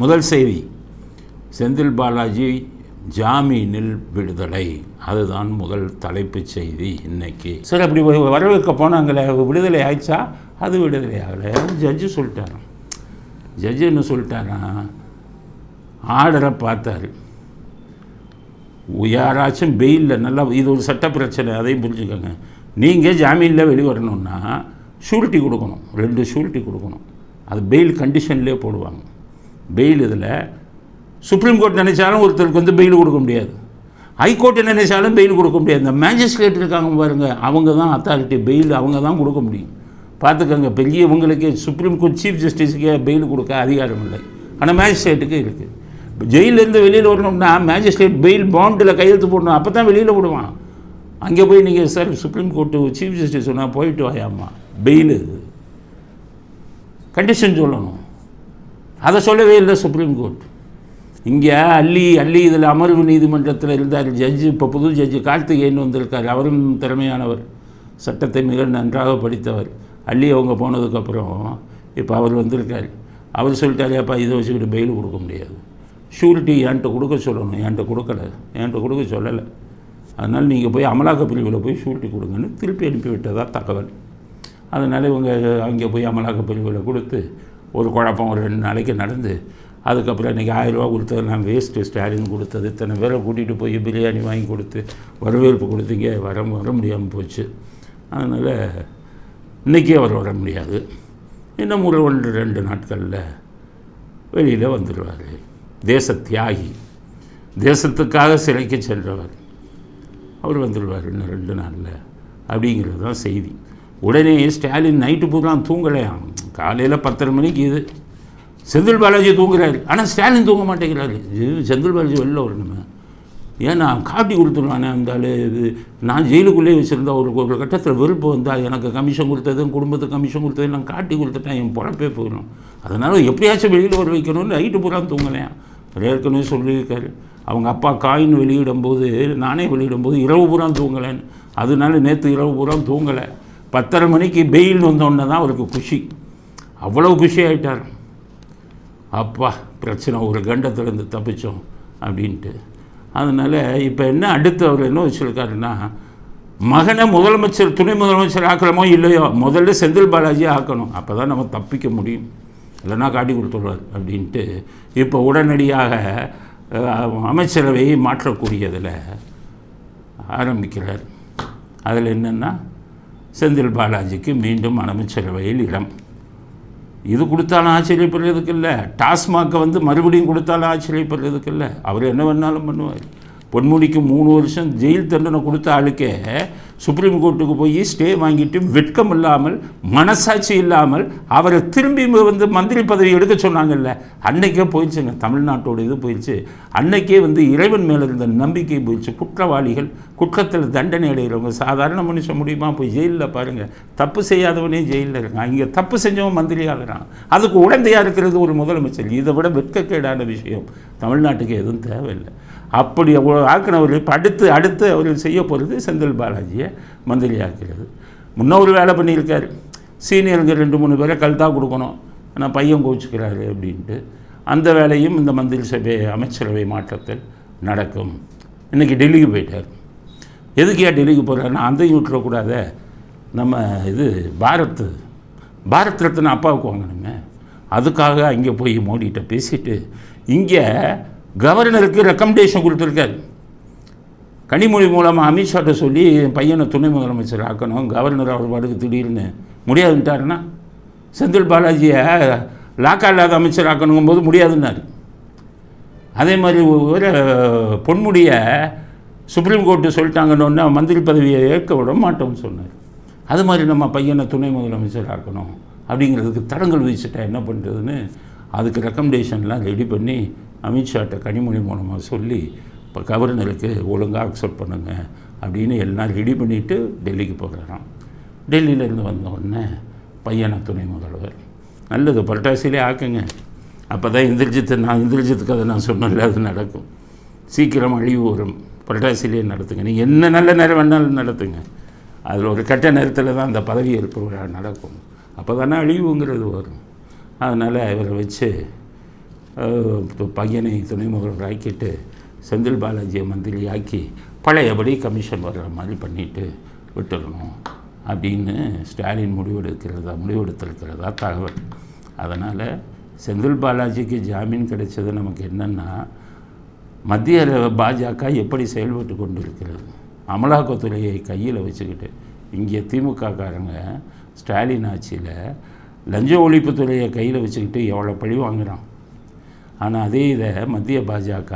முதல் செய்தி. செந்தில் பாலாஜி ஜாமீனில் விடுதலை. அதுதான் முதல் தலைப்புச் செய்தி இன்னைக்கு. சரி அப்படி வரவேற்க போனாங்களே விடுதலை ஆயிடுச்சா? அது விடுதலை ஆகலை. ஜட்ஜு சொல்லிட்டாராம். ஜட்ஜு என்ன சொல்லிட்டாராம்? ஆர்டரை பார்த்தாரு. யாராச்சும் பெயிலில் நல்லா இது ஒரு சட்ட பிரச்சனை அதையும் புரிஞ்சுக்கோங்க. நீங்கள் ஜாமீனில் வெளிவரணுன்னா ஷூரிட்டி கொடுக்கணும். ரெண்டு ஷூரிட்டி கொடுக்கணும். அது பெயில் கண்டிஷன்லேயே போடுவாங்க. பெயில் இதில். சுப்ரீம் கோர்ட் நினைச்சாலும் ஒருத்தருக்கு வந்து பெயில் கொடுக்க முடியாது. ஹைகோர்ட் நினைச்சாலும் பெயில் கொடுக்க முடியாது. இந்த மேஜிஸ்ட்ரேட் இருக்காங்க பாருங்க அவங்க தான் அத்தாரிட்டி பெயில் அவங்க தான் கொடுக்க முடியும். பார்த்துக்கோங்க பெரியவங்களுக்கே சுப்ரீம் கோர்ட் சீஃப் ஜஸ்டிஸுக்கே பெயில் கொடுக்க அதிகாரம் இல்லை. ஆனால் மேஜிஸ்ட்ரேட்டுக்கு இருக்குது ஜெயிலேருந்து வெளியில் வரணும்னா மேஜிஸ்ட்ரேட் பெயில் பாண்டில் கையெழுத்து போடணும். அப்போ தான் வெளியில் விடுவான். அங்கே போய் நீங்கள் sir supreme court chief justice சொன்னால் போயிட்டு வாயாம்மா. பெயில். கண்டிஷன் சொல்லணும். அதை சொல்லவே இல்லை சுப்ரீம் கோர்ட் இங்கே அள்ளி அள்ளி இதில் அமர்வு நீதிமன்றத்தில் இருந்தார் ஜட்ஜு இப்போ புது ஜட்ஜு கார்த்திகேயன் வந்திருக்கார். அவரும் திறமையானவர். சட்டத்தை மிக நன்றாக படித்தவர். அள்ளி அவங்க போனதுக்கப்புறம் இப்போ அவர் வந்திருக்கார். அவர் சொல்லிட்டாரு அப்பா இதை வச்சுக்கிட்டு பெயில் கொடுக்க முடியாது. ஷூரிட்டி என்கிட்ட கொடுக்க சொல்லணும். என்கிட்ட கொடுக்கல. என்கிட்ட கொடுக்க சொல்லலை. அதனால் நீங்கள் போய் அமலாக்க பிரிவில் போய் ஷூரிட்டி கொடுங்கன்னு திருப்பி அனுப்பிவிட்டதா தகவல். அதனால் இவங்க அங்கே போய் அமலாக்க பிரிவில் கொடுத்து ஒரு குழப்பம் ஒரு ரெண்டு நாளைக்கு நடந்து அதுக்கப்புறம் இன்றைக்கி ஆயிரரூவா கொடுத்தது நான் வேஸ்ட்டு ஸ்டாலின் கொடுத்தது இத்தனை பேரை கூட்டிகிட்டு போய் பிரியாணி வாங்கி கொடுத்து வரவேற்பு கொடுத்தீங்க வர வர முடியாமல் போச்சு. அதனால் இன்றைக்கி அவர் வர முடியாது. இன்னும் ஒரு ஒன்று ரெண்டு நாட்களில் வெளியில் வந்துடுவார் தேச தியாகி தேசத்துக்காக சிலைக்கு சென்றவர். அவர் வந்துடுவார் இன்னும் ரெண்டு நாளில். அப்படிங்கிறது தான் செய்தி. உடனே ஸ்டாலின் நைட்டு பூரா தூங்கலையாம் காலையில் பத்தரை மணிக்கு இது. செந்தில் பாலாஜி தூங்குறாரு. ஆனால் ஸ்டாலின் தூங்க மாட்டேங்கிறாரு. இது செந்தில் பாலாஜி வெளில வரணுமே ஏன்னா காட்டி கொடுத்துருவானே. அந்த இது நான் ஜெயிலுக்குள்ளேயே வச்சுருந்தா ஒரு ஒரு கட்டத்தில் வெறுப்பு வந்தால் எனக்கு கமிஷன் கொடுத்ததும் குடும்பத்துக்கு கமிஷன் கொடுத்தது நான் காட்டி கொடுத்துட்டேன். என் பொழப்பே போயிடும். அதனால் எப்படியாச்சும் வெளியில் வர வைக்கணும்னு நைட்டு பூரா தூங்கலையாம் ஏற்கனவே சொல்லியிருக்காரு. அவங்க அப்பா காயின் வெளியிடும்போது நானே வெளியிடும்போது இரவு பூரா தூங்கலைன்னு. அதனால நேற்று இரவு பூரா தூங்கலை. பத்தரை மணிக்கு பெயில் வந்தோடனே தான் அவருக்கு குஷி. அவ்வளோ குஷி ஆகிட்டார் அப்பா பிரச்சனை ஒரு கண்டத்துலேருந்து தப்பிச்சோம் அப்படின்ட்டு. அதனால் இப்போ என்ன அடுத்து அவர் என்ன வச்சுருக்காருன்னா மகனை முதலமைச்சர் துணை முதலமைச்சர் ஆக்கிறமோ இல்லையோ முதல்ல செந்தில் பாலாஜியை ஆக்கணும். அப்போ தான் நம்ம தப்பிக்க முடியும். இல்லைன்னா காட்டி கொடுத்துருவார் அப்படின்ட்டு இப்போ உடனடியாக அமைச்சரவையை மாற்றக்கூடியதில் ஆரம்பிக்கிறார். அதில் என்னென்னா செந்தில் பாலாஜிக்கு மீண்டும் அமைச்சரவையில் இடம். இது கொடுத்தாலும் ஆச்சரியப்படுறதுக்கு இல்லை. டாஸ்மாகை வந்து மறுபடியும் கொடுத்தாலும் ஆச்சரியப்படுறதுக்கு இல்லை. அவர் என்ன வேணாலும் பண்ணுவார். பொன்முடிக்கு மூணு வருஷம் ஜெயில் தண்டனை கொடுத்த ஆளுக்கே சுப்ரீம் கோர்ட்டுக்கு போய் ஸ்டே வாங்கிட்டு வெட்கம் இல்லாமல் மனசாட்சி இல்லாமல் அவரை திரும்பி வந்து மந்திரி பதவி எடுக்க சொன்னாங்கல்ல அன்னைக்கே போயிடுச்சுங்க. தமிழ்நாட்டோட இது போயிடுச்சு. அன்னைக்கே வந்து இறைவன் மேலே இருந்த நம்பிக்கை போயிடுச்சு. குற்றவாளிகள் குற்றத்தில் தண்டனை அடைகிறவங்க சாதாரண மனுஷன் முடியுமா? போய் ஜெயிலில் பாருங்கள் தப்பு செய்யாதவனே ஜெயிலில் இருக்கான். இங்கே தப்பு செஞ்சவன் மந்திரி ஆகிறான் அதுக்கு உடந்தையாக இருக்கிறது ஒரு முதலமைச்சர். இதை விட வெட்கக்கேடான விஷயம். தமிழ்நாட்டுக்கு எதுவும் தேவையில்லை. அப்படி ஆக்கினவர் இப்போ அடுத்து அடுத்து அவர் செய்ய போகிறது செந்தில் பாலாஜியை மந்திரி ஆக்கிறது முன்ன ஒரு வேலை பண்ணியிருக்கார். சீனியருங்க ரெண்டு மூணு பேரை கழுத்தா கொடுக்கணும். ஆனால் பையன் கோச்சிக்கிறாரு அப்படின்ட்டு அந்த வேலையும் இந்த மந்திரி சபை அமைச்சரவை மாற்றத்தில் நடக்கும். இன்றைக்கி டெல்லிக்கு போயிட்டார். எதுக்கு ஏன் டெல்லிக்கு போகிறாருன்னா அந்தையும் விட்டுறக்கூடாத. நம்ம இது பாரத் பாரத் ரத்தின அப்பாவுக்கு வாங்கணுமே. அதுக்காக அங்கே போய் மோடிகிட்ட பேசிட்டு இங்கே கவர்னருக்கு ரெக்கமெண்டேஷன் கொடுத்துருக்காரு. கனிமொழி மூலமாக அமித்ஷாட்ட சொல்லி என் பையனை துணை முதலமைச்சர் ஆக்கணும். கவர்னர் அவர் பாட்டுக்கு திடீர்னு முடியாதுன்ட்டாருன்னா செந்தில் பாலாஜியை லாக்கா இல்லாத அமைச்சர் ஆக்கணுங்கும் போது முடியாதுன்னாரு. அதே மாதிரி ஒரு பொன்முடியை சுப்ரீம் கோர்ட்டு சொல்லிட்டாங்கன்னு மந்திரி பதவியை ஏற்க விட மாட்டோம்னு சொன்னார். அது மாதிரி நம்ம பையனை துணை முதலமைச்சர் ஆக்கணும் அப்படிங்கிறதுக்கு தடங்கள் விதிச்சுட்டா என்ன பண்ணுறதுன்னு அதுக்கு ரெக்கமெண்டேஷன்லாம் ரெடி பண்ணி அமித்ஷாட்ட கனிமொழி மூலமாக சொல்லி இப்போ கவர்னருக்கு ஒழுங்காக அக்செப்ட் பண்ணுங்க அப்படின்னு எல்லாம் ரெடி பண்ணிவிட்டு டெல்லிக்கு போகிறாராம் டெல்லியிலேருந்து வந்த உடனே பையனை துணை முதல்வர். நல்லது புரட்டாசியிலே ஆக்குங்க. அப்போ தான் இந்திரஜித்து நான் இந்திரஜித்துக்கு அதை நான் சொன்னல அது நடக்கும். சீக்கிரம் அழிவு வரும். புரட்டாசியிலே நடத்துங்க. நீங்கள் என்ன நல்ல நேரம் வேணாலும் நடத்துங்க. அதில் ஒரு கெட்ட நேரத்தில் தான் அந்த பதவி ஏற்பு விழா நடக்கும். அப்போ தானே அழிவுங்கிறது வரும். அதனால் இவரை வச்சு இப்போ பையனை துணை முதல்வர் ஆக்கிட்டு செந்தில் பாலாஜியை மந்திரி ஆக்கி பழையபடி கமிஷன் வர்ற மாதிரி பண்ணிட்டு விட்டுடணும் அப்படின்னு ஸ்டாலின் முடிவெடுக்கிறதா முடிவெடுத்திருக்கிறதா தகவல். அதனால் செந்தில் பாலாஜிக்கு ஜாமீன் கிடைச்சது நமக்கு என்னென்னா மத்திய பாஜக எப்படி செயல்பட்டு கொண்டு இருக்கிறது அமலாக்கத்துறையை கையில் வச்சுக்கிட்டு இங்கே திமுககாரங்க ஸ்டாலின் ஆட்சியில் லஞ்ச ஒழிப்புத்துறையை கையில் வச்சுக்கிட்டு எவ்வளோ பழி வாங்குகிறான் ஆனால் அதே இதை மத்திய பாஜக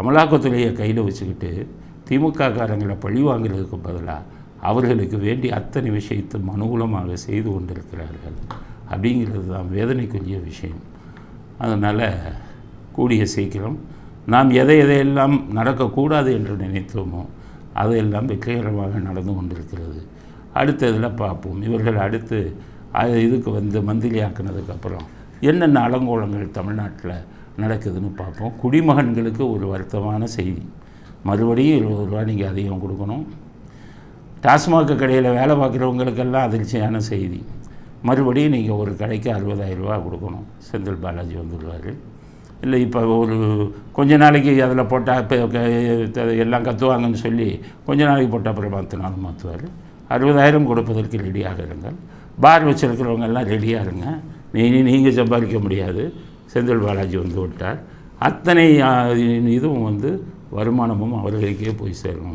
அமலாக்கத்துறையை கையில் வச்சுக்கிட்டு திமுக காரங்களை பழி வாங்குறதுக்கு பதிலாக அவர்களுக்கு வேண்டி அத்தனை விஷயத்தும் அனுகூலமாக செய்து கொண்டிருக்கிறார்கள். அப்படிங்கிறது தான் வேதனைக்குரிய விஷயம். அதனால் கூடிய சீக்கிரம் நாம் எதை எதையெல்லாம் நடக்கக்கூடாது என்று நினைத்தோமோ அதையெல்லாம் வெற்றிகரமாக நடந்து கொண்டிருக்கிறது. அடுத்ததில் பார்ப்போம். இவர்கள் அடுத்து இதுக்கு வந்து மந்திரி ஆக்கினதுக்கப்புறம் என்னென்ன அலங்கோலங்கள் தமிழ்நாட்டில் நடக்குதுன்னு பார்ப்போம். குடிமகன்களுக்கு ஒரு வருத்தமான செய்தி. மறுபடியும் இருபது ரூபா நீங்கள் அதிகம் கொடுக்கணும். டாஸ்மாக் கடையில் வேலை பார்க்குறவங்களுக்கெல்லாம் அதிர்ச்சியான செய்தி. மறுபடியும் நீங்கள் ஒரு கடைக்கு அறுபதாயிரம் ரூபா கொடுக்கணும். செந்தில் பாலாஜி வந்துடுவார். இல்லை இப்போ ஒரு கொஞ்ச நாளைக்கு அதில் போட்டால் இப்போ எல்லாம் கத்துவாங்கன்னு சொல்லி கொஞ்ச நாளைக்கு போட்டால் அப்புறம் மாற்றினாலும் மாற்றுவார் அறுபதாயிரம் கொடுப்பதற்கு ரெடியாக இருங்கள். பார் வச்சுருக்கிறவங்க எல்லாம் ரெடியாக இருங்க. நீ நீங்கள் சம்பாதிக்க முடியாது. செந்தில் பாலாஜி வந்து விட்டார். அத்தனை இதுவும் வந்து வருமானமும் அவர்களுக்கே போய் சேரும்